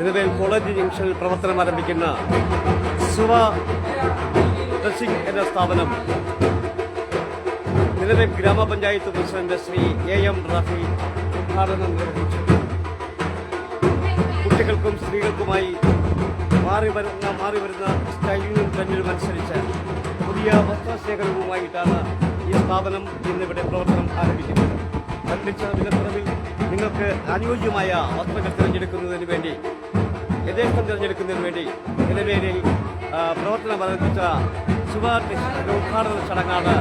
നിലവിൽ കോളേജ് ജംഗ്ഷനിൽ പ്രവർത്തനം ആരംഭിക്കുന്ന സുവ ഡ്രസ്സിംഗ് എന്ന സ്ഥാപനം. നിലവിൽ ഗ്രാമപഞ്ചായത്ത് president Shri A M Rafi ഉദ്ഘാടനം നിർവഹിച്ചു. കുട്ടികൾക്കും സ്ത്രീകൾക്കുമായി മാറി വരുന്ന മാറി വരുന്ന സ്റ്റൈലിനും ട്രെൻഡിനും അനുസരിച്ച് പുതിയ വസ്ത്രശേഖരവുമായിട്ടാണ് ഈ സ്ഥാപനം ഇന്നിവിടെ പ്രവർത്തനം ആരംഭിക്കുന്നത്. കണ്ടിച്ച വിലക്കുറവിൽ നിങ്ങൾക്ക് അനുയോജ്യമായ വസ്ത്രങ്ങൾ തിരഞ്ഞെടുക്കുന്നതിന് വേണ്ടി യഥേഷ്ടം തിരഞ്ഞെടുക്കുന്നതിന് വേണ്ടി നിലവേലിൽ പ്രവർത്തനം ആരംഭിച്ച ശുഭാർട്ടിയുടെ ഉദ്ഘാടന ചടങ്ങാണ്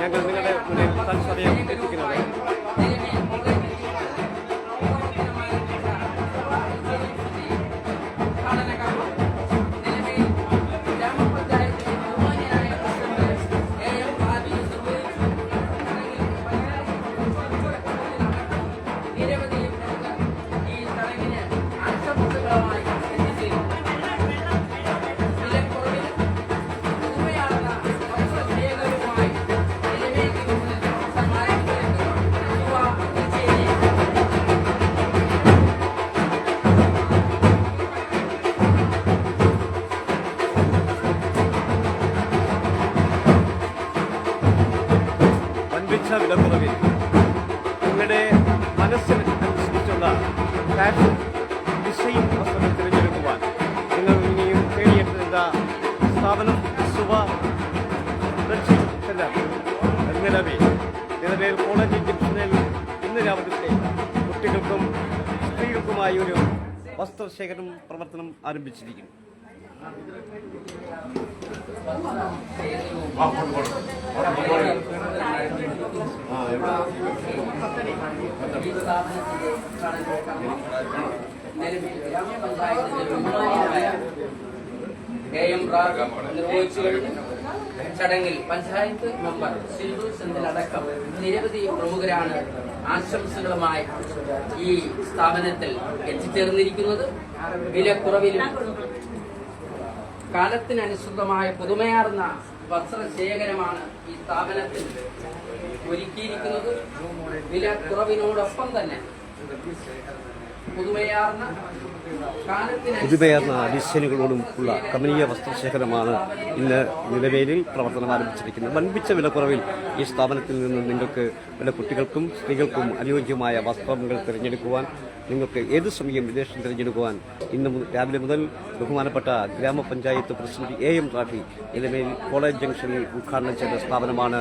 ഞങ്ങൾ നിങ്ങളുടെ മുന്നിൽ തത്സമയം എത്തിക്കുന്നത്. സ്ത്രീകൾക്കുമായി ഒരു വസ്ത്രശേഖരം പ്രവർത്തനം ആരംഭിച്ചിരിക്കുന്നു. നിലവിൽ ഗ്രാമപഞ്ചായത്തിന്റെ ബഹുമാനിയായ കെ എം റാഗ് നിർവഹിച്ചു കഴിഞ്ഞു ചടങ്ങിൽ പഞ്ചായത്ത് മെമ്പർ സിന്ധു സെന്തിലടക്കം നിരവധി പ്രമുഖരാണ് ആശംസകളുമായി ഈ സ്ഥാപനത്തിൽ എത്തിച്ചേർന്നിരിക്കുന്നത് വിലക്കുറവിലും കാലത്തിനനുസൃതമായ പുതുമയാർന്ന വസ്ത്രശേഖരമാണ് ഈ സ്ഥാപനത്തിൽ ഒരുക്കിയിരിക്കുന്നത്. വില കുറവിനോടൊപ്പം തന്നെ പുതുമയാർന്ന അഡീഷനുകളോടും ഉള്ള കമനീയ വസ്ത്രശേഖരമാണ് ഇന്ന് നിലവേലിൽ പ്രവർത്തനം ആരംഭിച്ചിരിക്കുന്നത്. വൻപിച്ച വിലക്കുറവിൽ ഈ സ്ഥാപനത്തിൽ നിന്ന് നിങ്ങൾക്ക് പല കുട്ടികൾക്കും സ്ത്രീകൾക്കും അനുയോജ്യമായ വസ്ത്രങ്ങൾ തിരഞ്ഞെടുക്കുവാൻ നിങ്ങൾക്ക് ഏത് സമയം വിദേശം തിരഞ്ഞെടുക്കുവാൻ ഇന്ന് രാവിലെ മുതൽ ബഹുമാനപ്പെട്ട ഗ്രാമപഞ്ചായത്ത് president A M Rafi Nilamel college ജംഗ്ഷനിൽ ഉദ്ഘാടനം ചെയ്ത സ്ഥാപനമാണ്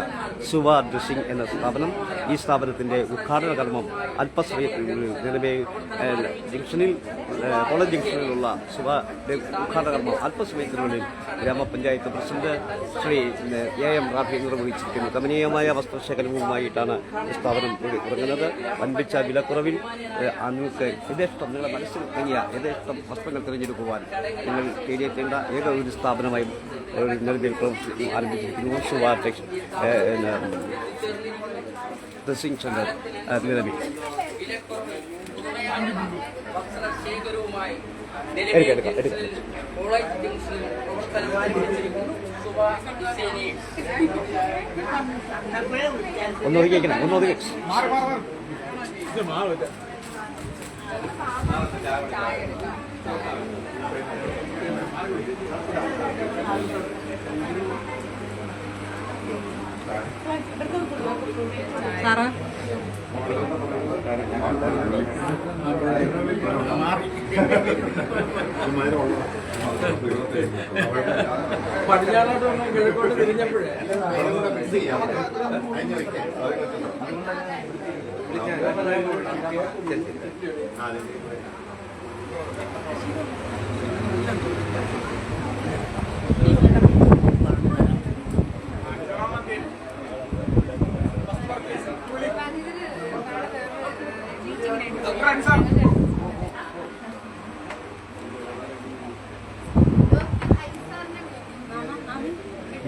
സുവ ഡ്രസ്സിംഗ് എന്ന സ്ഥാപനം. ഈ സ്ഥാപനത്തിന്റെ ഉദ്ഘാടന കർമ്മം അല്പസമയത്തിനുള്ളിൽ നിലമേൽ ഏഹ്, ജംഗ്ഷനിൽ കോളേജ് ജംഗ്ഷനിലുള്ള സുവ ഉദ്ഘാടനം അല്പസമയത്തിനുള്ളിൽ ഗ്രാമപഞ്ചായത്ത് president Shri A M Rafi നിർവഹിച്ചിരിക്കുന്നു. കമനീയമായ വസ്ത്രശേഖരവുമായിട്ടാണ് സ്ഥാപനം ഇറങ്ങുന്നത്. വൻപിച്ച വിലക്കുറവിൽ നിങ്ങൾക്ക് യഥേഷ്ടം നിങ്ങളുടെ മനസ്സിൽ തങ്ങിയ യഥേഷ്ടം വസ്ത്രങ്ങൾ തിരഞ്ഞെടുക്കുവാൻ നിങ്ങൾ തേടിയെത്തേണ്ട ഏക ഒരു സ്ഥാപനമായി നിലവിൽ പ്രവർത്തി ആരംഭിച്ചിരിക്കുന്നു. ടെക്സ് ഡ്രസ്സിംഗ് സെന്റർ നിലവിൽ. എടുക്കാം, എടുക്കാം, എടുക്കാം. കോളേജ് ജംഗ്ഷനിൽ പ്രവർത്തനം ആരംഭിച്ചിരിക്കുന്നു സുബ ഡിസൈനേഴ്സ് ഒന്ന് ഒതുക്കിക്കണം ഒതുക്കി പടിഞ്ഞാറോട്ട് വന്ന് കിഴക്കോട്ട് തിരിഞ്ഞപ്പോഴേ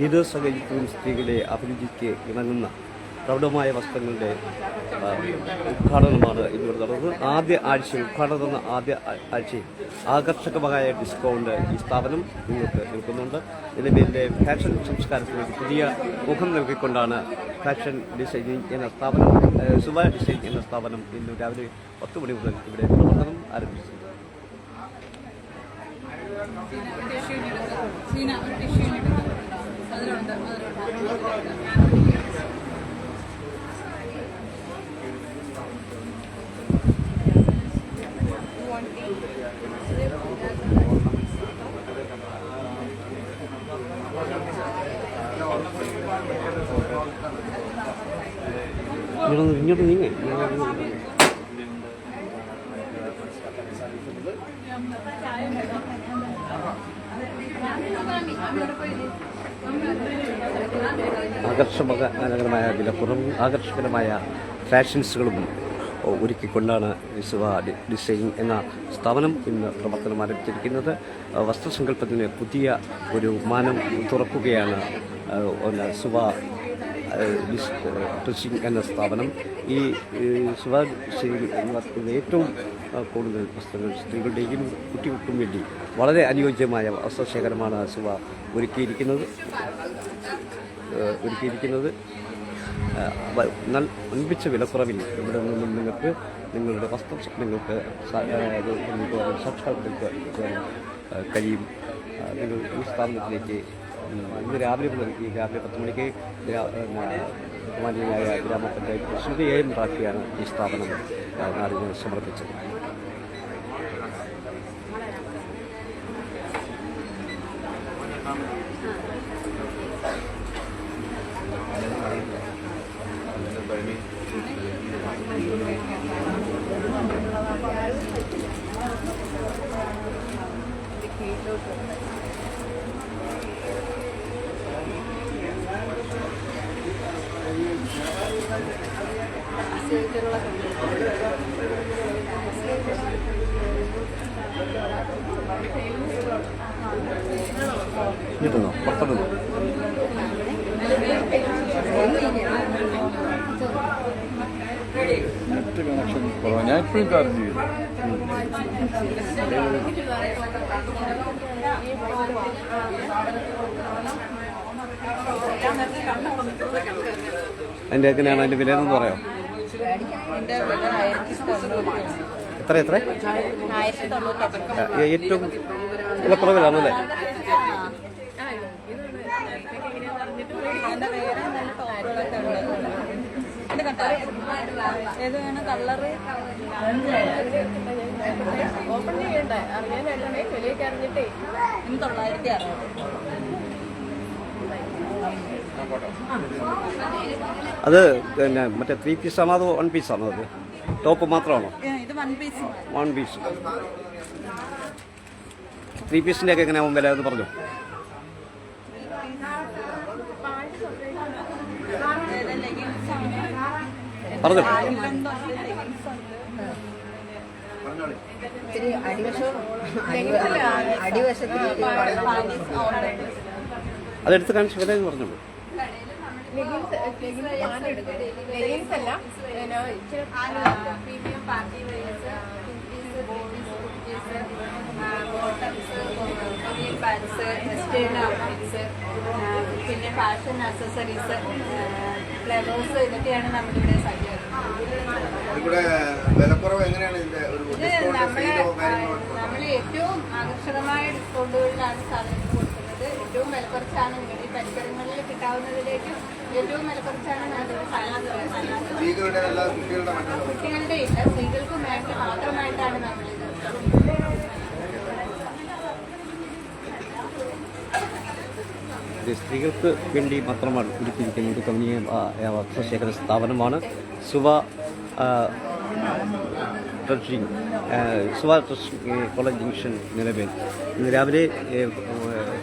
ഏത് സഹചര്യത്തിലും സ്ത്രീകളുടെ അഭിരുചിക്ക് ഇണങ്ങുന്ന പ്രൗഢമായ വസ്ത്രങ്ങളുടെ ഉദ്ഘാടനമാണ് ഇന്നിവിടെ നടന്നത്. ആദ്യ ആഴ്ച ഉദ്ഘാടനം നടന്ന ആദ്യ ആഴ്ചയിൽ ആകർഷകമായ ഡിസ്കൗണ്ട് ഈ സ്ഥാപനം നിങ്ങൾക്ക് നൽകുന്നുണ്ട്. നിലവിലെ ഫാഷൻ സംസ്കാരത്തിന് പുതിയ മുഖം നൽകിക്കൊണ്ടാണ് ഫാഷൻ ഡിസൈനിങ് എന്ന സ്ഥാപനം സുബ ഡിസൈൻ എന്ന സ്ഥാപനം ഇന്ന് രാവിലെ പത്ത് മണി മുതൽ ഇവിടെ പ്രവർത്തനം ആരംഭിച്ചു ഇങ്ങോട്ട് ഇങ്ങോട്ട് നീങ്ങേ ആകർഷകമായ വിലക്കുറവും ആകർഷകരമായ ഫാഷൻസുകളും ഒരുക്കിക്കൊണ്ടാണ് വിസുവ ഡിസൈൻ എന്ന സ്ഥാപനം ഇന്ന് പ്രവർത്തനം ആരംഭിച്ചിരിക്കുന്നത്. വസ്ത്രസങ്കല്പത്തിന് പുതിയ ഒരു മാനം തുറക്കുകയാണ് സുവ ഡിസ് എന്ന സ്ഥാപനം. ഈ ഡിസൈൻ നടത്തുന്ന ഏറ്റവും കൂടുതൽ പുസ്തകങ്ങൾ സ്ത്രീകളുടെയും കുട്ടികൾക്കും വേണ്ടി വളരെ അനുയോജ്യമായ വസ്ത്രശേഖരമാണ് ശിവ ഒരുക്കിയിരിക്കുന്നത്. ഒരുക്കിയിരിക്കുന്നത്. ഏഹ് നൽ അൻപിച്ച വിലക്കുറവിൽ ഇവിടെ നിന്നും നിങ്ങൾക്ക് നിങ്ങളുടെ വസ്ത്ര നിങ്ങൾക്ക് സാക്ഷാത്കരിക്കാൻ കഴിയും. നിങ്ങൾ ഈ സ്ഥാപനത്തിലേക്ക് ഇന്ന് രാവിലെ ഈ രാവിലെ പത്ത് മണിക്ക് ബഹുമാനീയനായ ഗ്രാമപഞ്ചായത്ത് പ്രസിഡന്റ് എ എം റാഫിയാണ് ഈ സ്ഥാപനം നാടിന് സമർപ്പിച്ചത്. ഇങ്ങോട്ടുണ്ടോ പുറത്തോട്ടുണ്ടോ Ready? ഞാൻ ഇപ്പോഴും ചാർജ് ചെയ്തു അതിന്റെ എങ്ങനെയാണ് അതിന്റെ വില എന്ന് പറയാം. എത്ര എത്ര ഏറ്റവും വിലക്കുറവിലാണല്ലേ അതിന്റെ വേറെ നല്ല ടോപ്പുകളൊക്കെ ഉണ്ട് ഇത് കണ്ടോ ഏത് വേണം കളറ് ഓപ്പൺ ചെയ്യണ്ടേ അറിയാനായിട്ടാണേ വിലയൊക്കെ അറിഞ്ഞിട്ടേ തൊള്ളായിരത്തി അറുപത് അത് പിന്നെ മറ്റേ ത്രീ പീസാണോ അതോ വൺ പീസാണോ അത്? ടോപ്പ് മാത്രമാണോ? ഇത് വൺ പീസ് ത്രീ പീസിന്റെ ഒക്കെ എങ്ങനെയാവും വില എന്ന് പറഞ്ഞു? പറഞ്ഞു? അതെടുത്ത് കാണിച്ച് വില എന്ന് പറഞ്ഞോളൂ. ലെഗിൻസ് അല്ല premium party bottoms Korean pants western outfits പിന്നെ ഫാഷൻ അക്സസറീസ് ഫ്ലവേഴ്സ് ഇതൊക്കെയാണ് നമ്മുടെ ഇവിടെ സജ്ജീകരണം ഇത് നമ്മൾ നമ്മൾ ഏറ്റവും ആകർഷകമായ ഡിസ്കൗണ്ടുകളിലാണ് സാധനങ്ങൾ കൊടുക്കുന്നത്. ഏറ്റവും വിലക്കുറച്ചാണ് ഇവിടെ ഈ പരിസരങ്ങളിൽ കിട്ടാവുന്നതിലേക്കും ഏറ്റവും സ്ത്രീകളുടെ അല്ല കുട്ടികളുടെ മറ്റുള്ള കുട്ടികളുടെ ഇല്ല സ്ത്രീകൾക്കും വേണ്ടി മാത്രമായിട്ടാണ് സ്ത്രീകൾക്ക് വേണ്ടി മാത്രമാണ് ഒരുക്കിയിരിക്കുന്ന ഒരു കമ്പനിയ വസ്ത്രശേഖര സ്ഥാപനമാണ്. സുവ ആ, സുവ കോളേജ് ജംഗ്ഷൻ നിലവിൽ. ഇന്ന് രാവിലെ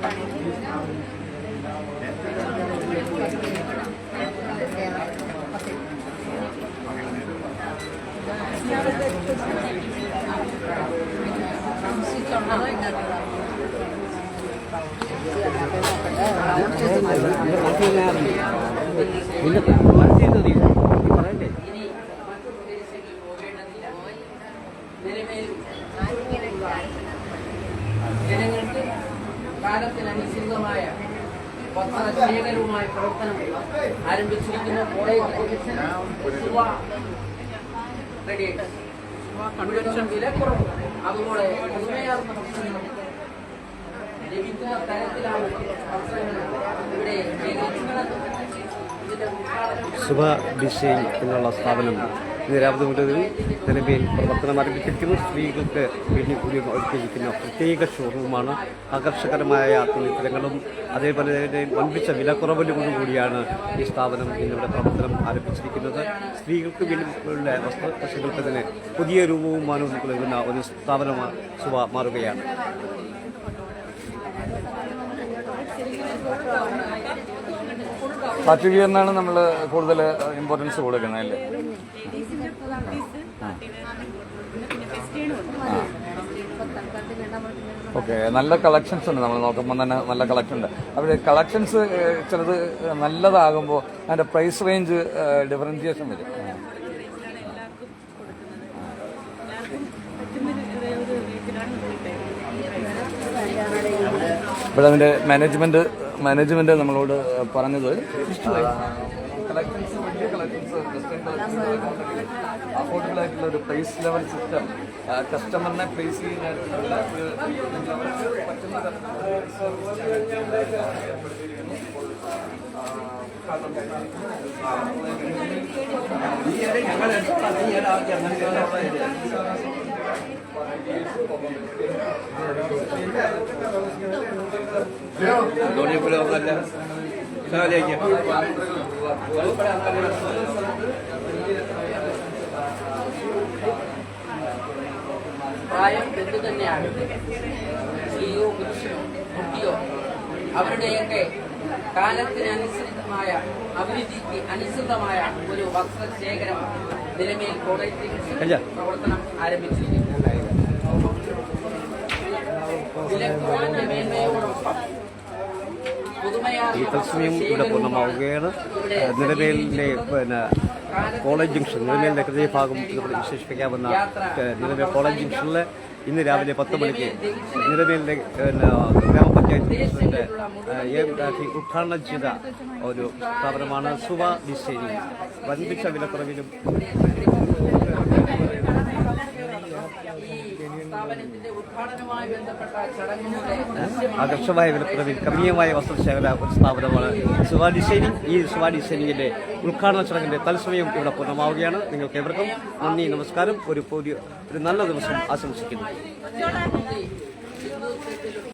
സമർപ്പിച്ചു ആണല്ലേ പിന്നെ മനസ്സിൽ പറയണ്ടേ കാലത്തിനനുസൃതമായ വസ്ത്രശേഖരവുമായി പ്രവർത്തനം ആരംഭിച്ചിരിക്കുന്ന. കോളേജ് മുഴുവൻ വിലക്കുറവ് അതുപോലെ ലഭിക്കുന്ന തരത്തിലാണ് ഇവിടെ ശുഭ ഡിസൈൻ എന്നുള്ള സ്ഥാപനം ഇന്ന് രാവിലെ മുതൽ നിലവിൽ പ്രവർത്തനം ആരംഭിച്ചിരിക്കുന്നു സ്ത്രീകൾക്ക് വേണ്ടി കൂടി ഒരുക്കിയിരിക്കുന്ന പ്രത്യേക ഷോറൂമാണ്. ആകർഷകരമായ തുണിത്തരങ്ങളും അതേപോലെ തന്നെ വൻപിച്ച വിലക്കുറവിലും കൂടിയാണ് ഈ സ്ഥാപനം ഇന്നിവിടെ പ്രവർത്തനം ആരംഭിച്ചിരിക്കുന്നത്. സ്ത്രീകൾക്ക് വേണ്ടിയുള്ള വസ്ത്രകൃഷികൾക്ക് തന്നെ പുതിയ രൂപവും മാനവും നൽകുന്ന ഒരു സ്ഥാപനമാണ് സുഭ മാറുകയാണ്. സർട്ടിഫിക്കറ്റിനാണ് നമ്മൾ കൂടുതൽ ഇമ്പോർട്ടൻസ് കൊടുക്കുന്നത് അല്ലേ? ഓക്കെ നല്ല കളക്ഷൻസ് ഉണ്ട്. നമ്മൾ നോക്കുമ്പോൾ തന്നെ നല്ല കളക്ഷൻ ഉണ്ട്. അവിടെ കളക്ഷൻസ് ചിലത് നല്ലതാകുമ്പോൾ അതിന്റെ പ്രൈസ് റേഞ്ച് ഡിഫറൻസിയേഷൻ വരും. ഇവിടെ അതിന്റെ മാനേജ്മെന്റ് മാനേജ്മെന്റ് നമ്മളോട് പറഞ്ഞത് കളക്ഷൻസ് വലിയ കളക്ഷൻസ് അഫോർഡബിൾ ആയിട്ടുള്ള ഒരു പ്രൈസ് ലെവൽ സിസ്റ്റം കസ്റ്റമറിനെ പ്ലേസ് ചെയ്യുന്നതിനുള്ള ഒരു അവർക്ക് പ്രായം എന്തു തന്നെയാണ്? സ്ത്രീയോ പുരുഷനോ കുട്ടിയോ അവരുടെയൊക്കെ കാലത്തിനനുസൃതമായ അഭിരുചിക്ക് അനുസൃതമായ ഒരു വസ്ത്രശേഖരം നിലമേൽ കോളേജിൽ പ്രവർത്തനം ആരംഭിച്ചിരിക്കുന്നു. മേന്മയോടൊപ്പം ഈ തത്സമയം ഇവിടെ പൂർണമാവുകയാണ്. നിലവിലെ പിന്നെ കോളേജ് ജംഗ്ഷൻ നിലമേലിന്റെ ഹൃദയഭാഗം ഇവിടെ വിശേഷിപ്പിക്കാവുന്ന നിലമേൽ കോളേജ് ജംഗ്ഷനിൽ ഇന്ന് രാവിലെ പത്ത് മണിക്ക് നിലമേലിന്റെ പിന്നെ ഗ്രാമപഞ്ചായത്ത് പ്രസിഡന്റ് എ രാഖി ഉദ്ഘാടനം ചെയ്ത ഒരു സ്ഥാപനമാണ് സുവ ഡിസൈനിങ്. വൻപിച്ച വിലക്കുറവിലും ആകർഷമായ വിലക്കുറവിൽ കമ്മിയമായ വസ്ത്രശേഖര ഒരു സ്ഥാപനമാണ് സുവാ ഡിസൈനിങ് ഈ സുവാ ഡിസൈനിങ്ങിന്റെ ഉദ്ഘാടന ചടങ്ങിന്റെ തത്സമയം ഇവിടെ പൂർണമാവുകയാണ്. നിങ്ങൾക്ക് എവർക്കും നന്ദി നമസ്കാരം. ഒരു പുതിയ ഒരു നല്ല ദിവസം ആശംസിക്കുന്നു.